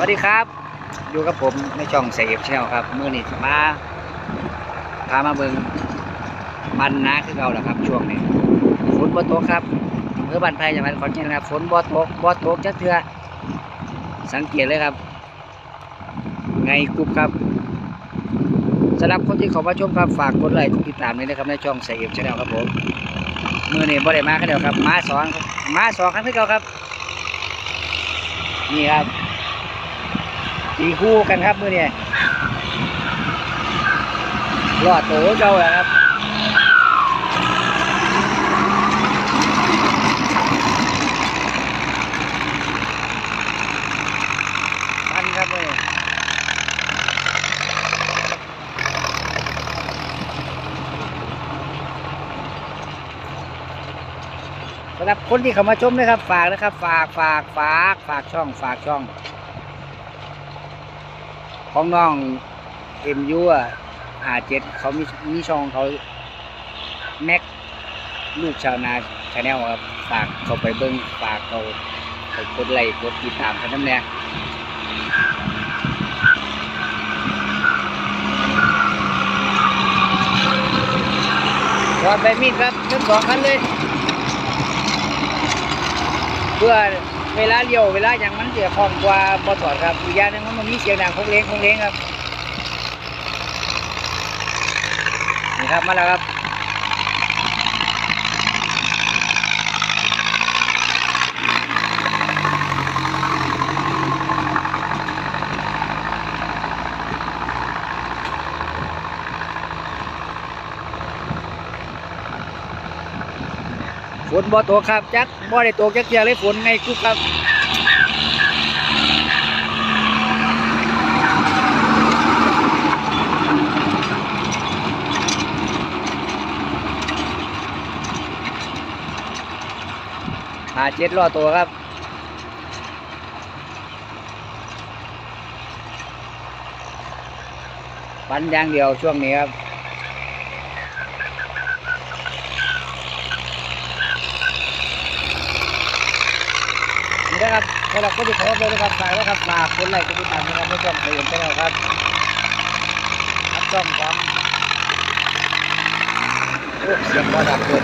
วัสดีครับ อยู่กับผมในช่องเสพชแนลครับเมื่อนี้มาพามาเบิงบันนาคือเราแหละครับ ช่วงนี้ฝนบ่ตกครับเพื่อบันไพจังหวัดขอนแก่นครับฝนบ่ตกบ่ตกจักเทื่อสังเกตเลยครับ ไงกรุบครับสำหรับคนที่เขามาชมครับฝากกดไลค์กดติดตามด้วยนะครับในช่องเสพชแนลครับผมเมื่อนี้บ่ได้มาแค่เดียวครับ มาสองมาสองครั้งที่เก่าครับนี่ครับ ตีคู่กันครับมือเนี่ยรอดโตเจ้าแล้วครับปันครับเลยสำหรับคนที่เข้ามาชมนะครับ ฝากนะครับ ฝากฝากฝากฝากช่องฝากช่อง ของน้องเอ็มยูอะอาเจ็ดเขามีมีช่องเขาแม็กลูกชาวนาชาแนลครับฝากเขาไปเบิ้งฝากเขาไปกดไลค์กดติดตามกันน้ำเนี่ยถอดใบมีดครับทั้งสองคันเลย เพื่อ เวลาเลี้ยวเวลาอย่างมันเสียคองกว่าบอสอดครับอีกอย่างหนึงมันมีเสียงดังคงเล้งคงเล้งครับนี่ครับมาแล้วครับ ฝนบ่ตกครับจักบ่ได้ตกจักเทียเลยฝนไงกุ๊บครับหาเจ็ดล้อตัวครับปันอย่างเดียวช่วงนี้ครับ นี่นะครับสำหรับคนที่ขอเลยนะครับฝากไว้ครับฝากคนไลค์คนติดตามนะครับไม่ต้องเปลี่ยนไปแล้วครับรับช่องของโอ้เสียงบอดับเลย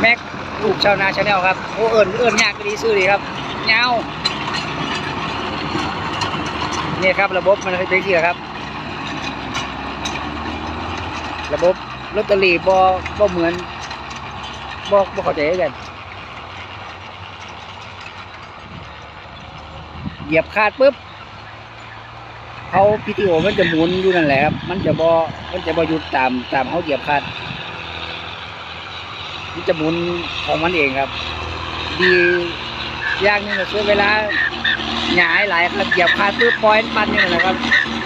แม็กลูกชาวนาชาแนลครับโอ้เอิญเอิญยากก็ดีซื้อดีครับเงาเนี่ยครับระบบมันเป็นที่ครับ ระบบลอตเตอรี่บอบอเหมือนบอบอเข้าใจกัน เหยียบคาดปุ๊บเขาพีทีโอมันจะหมุนอยู่นั่นแหละครับ มันจะบอมันจะบอหยุดตามตามเขาเหยียบคาดมันจะหมุนของมันเองครับ ดีอย่างนึงก็คือเวลาหงายหลครับเหยียบคาดปื้ปล่อยปันนี่แหละครับ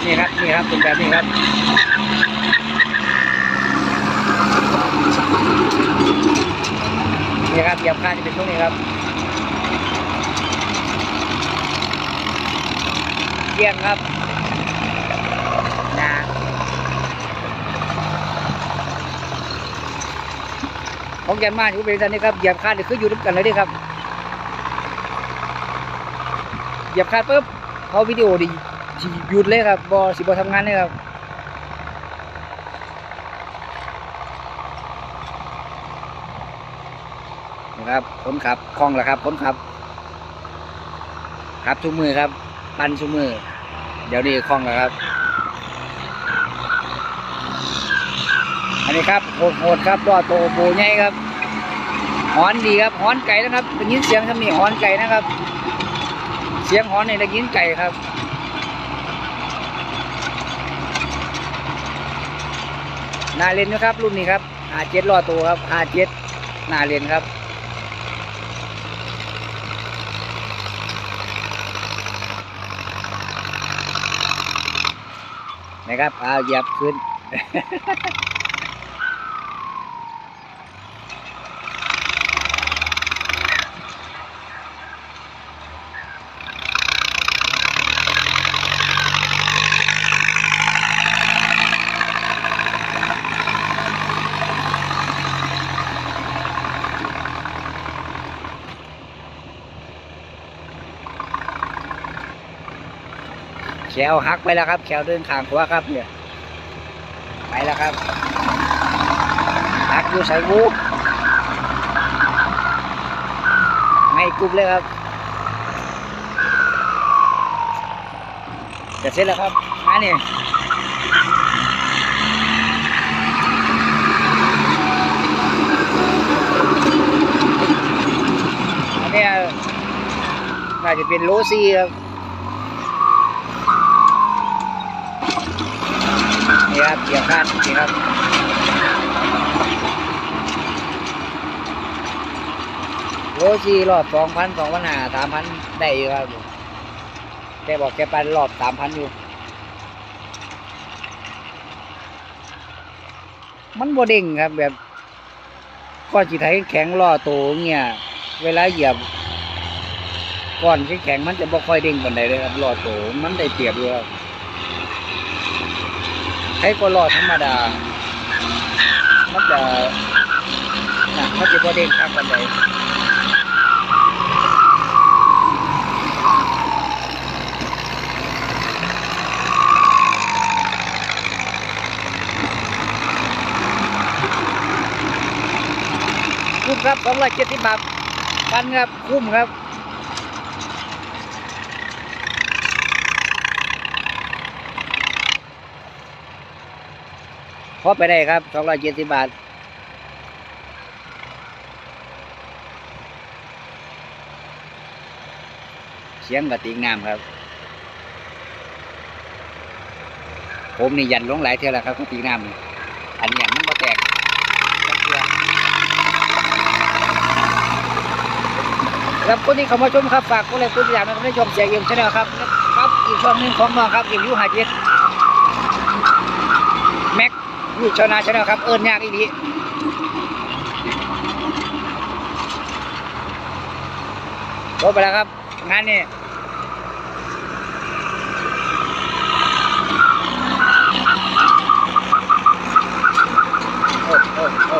นี่ครับนี่ครับเป็นแบบนี้ครับนี่ครับเหยียบคาดจะเป็นช่วงนี้ครับ เกี่ยงครับนะของแกนมาอยู่เป็นสันนี้ครับเหยียบคาดคืออยู่ด้วยกันเลยดิครับเหยียบคาดปุ๊บเขาวิดีโอดิหยุดเลยครับบอสิบอทำงานเลยครับนะครับคนขับคล่องแล้วครับคนขับขับทุกมือครับ ปันทุกมือ เดี๋ยวนี้คล่องแล้วครับ อันนี้ครับโหดๆครับรอโตโบใหญ่ครับหอนดีครับหอนไก่นะครับได้ยินเสียงทำนี่หอนไก่นะครับ เสียงหอนนี่ได้ยินไก่ครับนาเลนนะครับ รุ่นนี้ครับอาเจ็ดรอโตครับอาเจ็ดนาเลนครับ นะครับเอาเหยียบขึ้น แขวหักไปแล้วครับ แขวเดินขางขวาครับเนี่ยไปแล้วครับหักอยู่ใส่วูไม่กรุบเลยครับจะเสร็จแล้วครับมาเนี่ยนเนี้ยน่าจะเป็นโลซี่ครับ นี่ครับเกี่ยวข้านนี่ครับโลซี่รอบสองพันสองพันห้าสามพันได้อยู่ครับแกบอกแกไปรอบสามพันอยู่ มันโบเด้งครับแบบก้อนจีไทยแข็งล่อโตเงี้ยเวลาเหยียบก้อนที่แข็งมันจะบ่ค่อยเด้งปานใดเลยครับล่อโตมันได้เปรียบอยู่ครับ ใช้ก็ล่อธรรมดา มันจะหนักมันจะบ่เด้งข้างปานใดคุ้มครับสองร้อยเจ็ดสิบบาทพันครับ คุ้มครับ พอไปได้ครับสองร้อยเจ็ดสิบบาทเสียงกระติกน้ำครับ ผมนี่ยันลงหลายเท่าแล้วครับกระติกน้ำอันนี้มันบ่แตกครับคนที่เข้ามาชมครับฝากกดไลค์กดติดตามนะครับในช่องเสียงเอ็มชาแนลครับครับอีกช่องหนึ่งของน้องครับเอ็มยูหาเจ็ด ม็กยูชาวนาชาแนลครับ เอิญยากอีกทีจบไปแล้วครับ งานนี้โอ้โอ้โอ้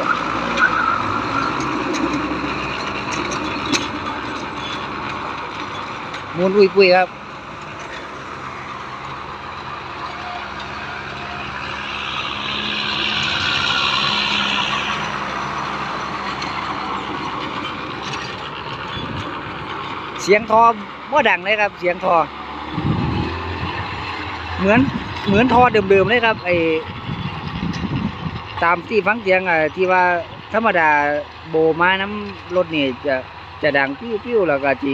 มูลอุยปุยครับ เสียงทอว่าดังเลยครับ เสียงทอ เหมือนเหมือนทอเดิมๆเลยครับไอตามที่ฟังเสียงอะที่ว่าธรรมดาโบมาน้ำรถนี่จะจะดังปิ้วๆแล้วก็จี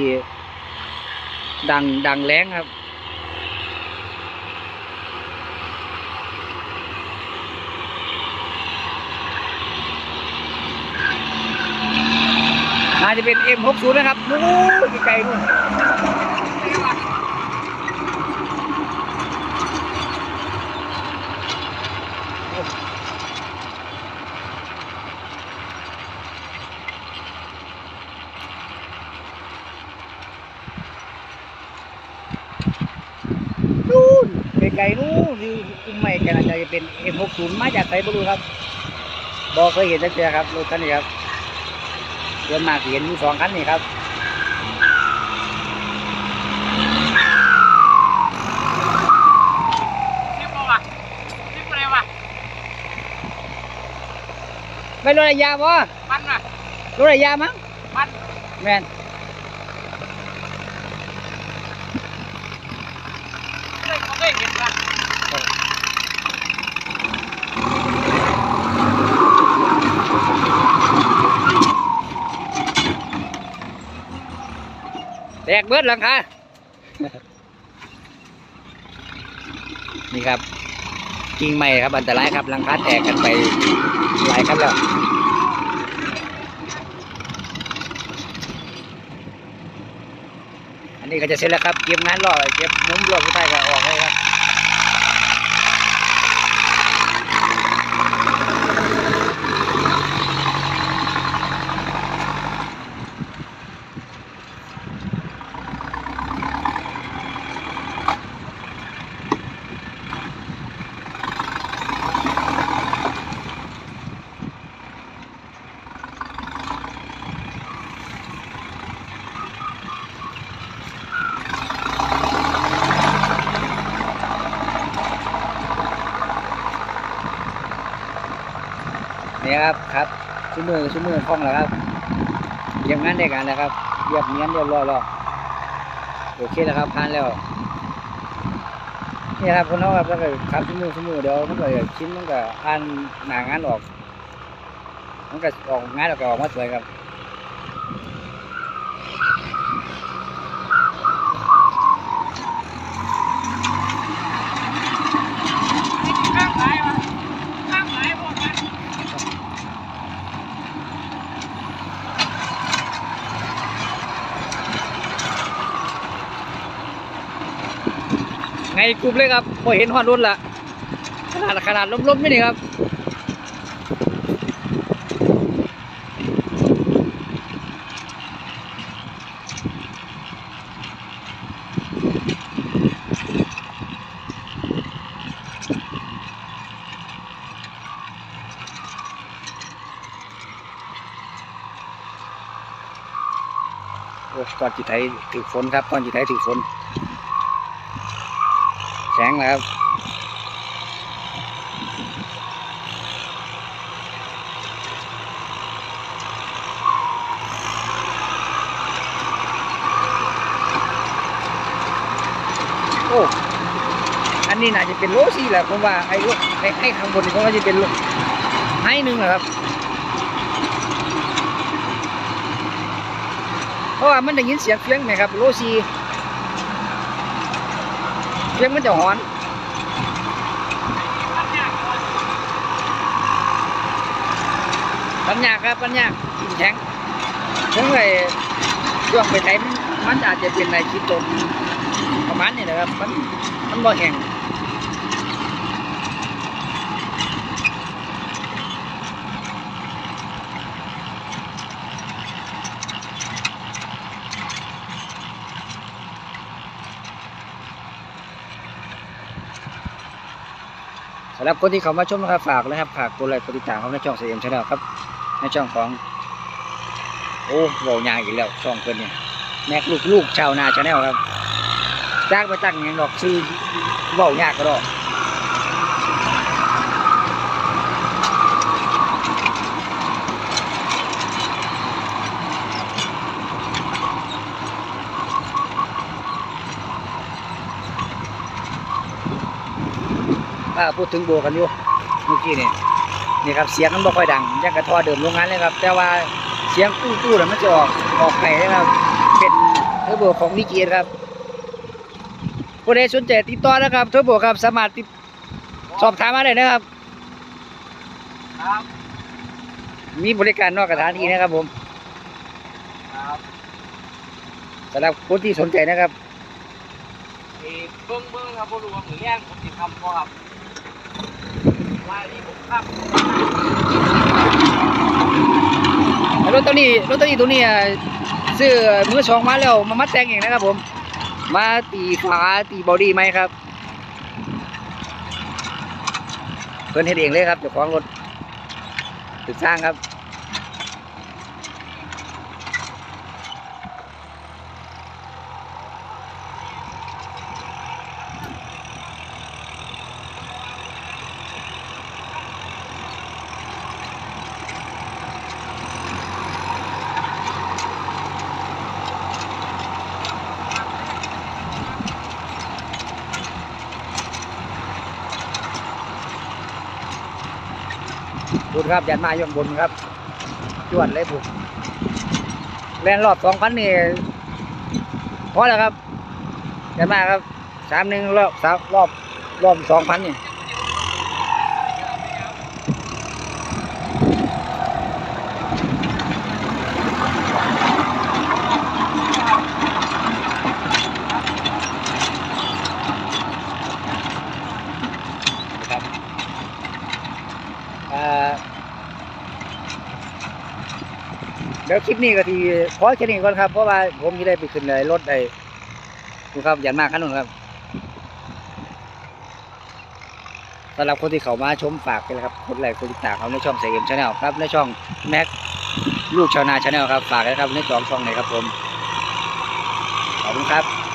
ดังดังแรงครับ น่าจะเป็น M60 นะครับนู้นไกลๆนู่นนู่นไกลๆนู่นที่อุ้มไม่แกน่าจะเป็น M60 มาจากไหนไม่รู้ครับบอกเคยเห็นจักเจอครับรถคันนี้ครับ เดือนมากสิเห็นอยู่สองคันนี่ครับชิปวะชิปอะไรวะไม่รถระยะบ่มันวะรถระยะมั้งมันแม่นเคยเขาเคยเห็นวะ แตกเบิดหลังคานี่ครับกิ่งไม่ครับอันตรายครับหลังคาแตกกันไปหลายครับแล้วอันนี้ก็จะเสร็จแล้วครับเก็บงานรอเก็บมุ้งรอบสุดท้ายก็ออกเลยครับ ครับครับชุ่มมือชุ่มมือคล่องแล้วครับเยี่ยมงานได้กันะครับเรียบเนียนเรียบร้อยแล้วโอเคแล้วครับผ่านแล้วนี่ครับคนเขาครับแล้วก็ครับชุ่มมือชุ่มมือเดี๋ยวมันก็ชิ้นมันก็อ่านหนางานออก มันก็ออกงานออกก็ออกมาสวยครับ ข้างซ้ายวะข้างซ้ายหมดเลย ไงกลุ่มเลยครับพอเห็นฮอดรถละขนาดขนาดล้มๆไม่นี่ครับก่อนจิตไทยถือฝนครับก่อนจิตไทยถือฝน แสงแล้วครับโอ้อันนี้น่าจะเป็นโลซี่แหละผมว่าไอ้โลไอ้ไอ้ข้างบนนี่ผมว่าจะเป็นโลให้หนึ่งแหละครับเพราะว่ามันได้ยินเสียงเฟียงไหมครับ โลซี่ เฟียงมันจะหอนปัญญากครับปัญญากกินแข็งถึงไอ้ช่วงไปไทยมันมันอาจจะเป็นในคิดตมประมาณนี้นะครับ มันมันบ่แห้ง รับคนที่เขามาชมนะครับฝากนะครับฝากกดไลค์กดติดตามเขาในช่องเสียงชาแนลครับ ในช่องของโอ้โหยางอีกแล้วช่องเพิ่นเนี่ยแม็กลูกลูกชาวนาชาแนลครับจ้างไปตั้งหยังดอกซื้อเว้ายากก็ดอก ป้าพูดถึงโบกันอยู่เมื่อกี้เนี่ยนี่ครับเสียงมันบ่ค่อยดังยังกระทอเดิมโรงงานเลยครับ แต่ว่าเสียงกู้กู้ๆน่ะมันจะออกออกไข่นะครับ เป็นเทอร์โบของนิเกียครับผู้ใดสนใจติดต่อนะครับเทอร์โบครับสามารถติดสอบถามมาได้นะครับ ครับมีบริการนอกสถานที่นะครับผมครับสำหรับคนที่สนใจนะครับเอ้เบิ้งเบิ้งครับบ่รู้ว่ามือแย่งผมสิทำบ่ครับว่านี่ผมครับ รถตัวนี้รถตัวนี้ตัวนี้ซื้อมือสองมาแล้วมามัดแต่งเองนะครับผม มาตีฝาตีบอดี้ไหมครับเพิ่นเฮ็ดเองเลยครับเจ้าของรถตึกสร้างครับ บุญครับยันมาย่องบนครับ จวดเลยบุญแล่นรอบสองพันนี่พอแล้วครับยันมาครับสามหนึ่งรอบสามรอบรอบสองพันนี่ เดี๋ยวคลิปนี้ก็ทีขอแค่นี้ก่อนครับ เพราะว่าผมจะได้ไปขึ้นเลยรถไอ้คุณครับยันมากขั้นนู้นครับสำหรับคนที่เขามาชมฝากกันนะครับกดไลคนติดตามเขาในช่องเสียงชาแนลครับในช่องแม็กลูกชาวนาชาแนลครับฝากนะครับในสองช่องไหนครับผมขอบคุณครับ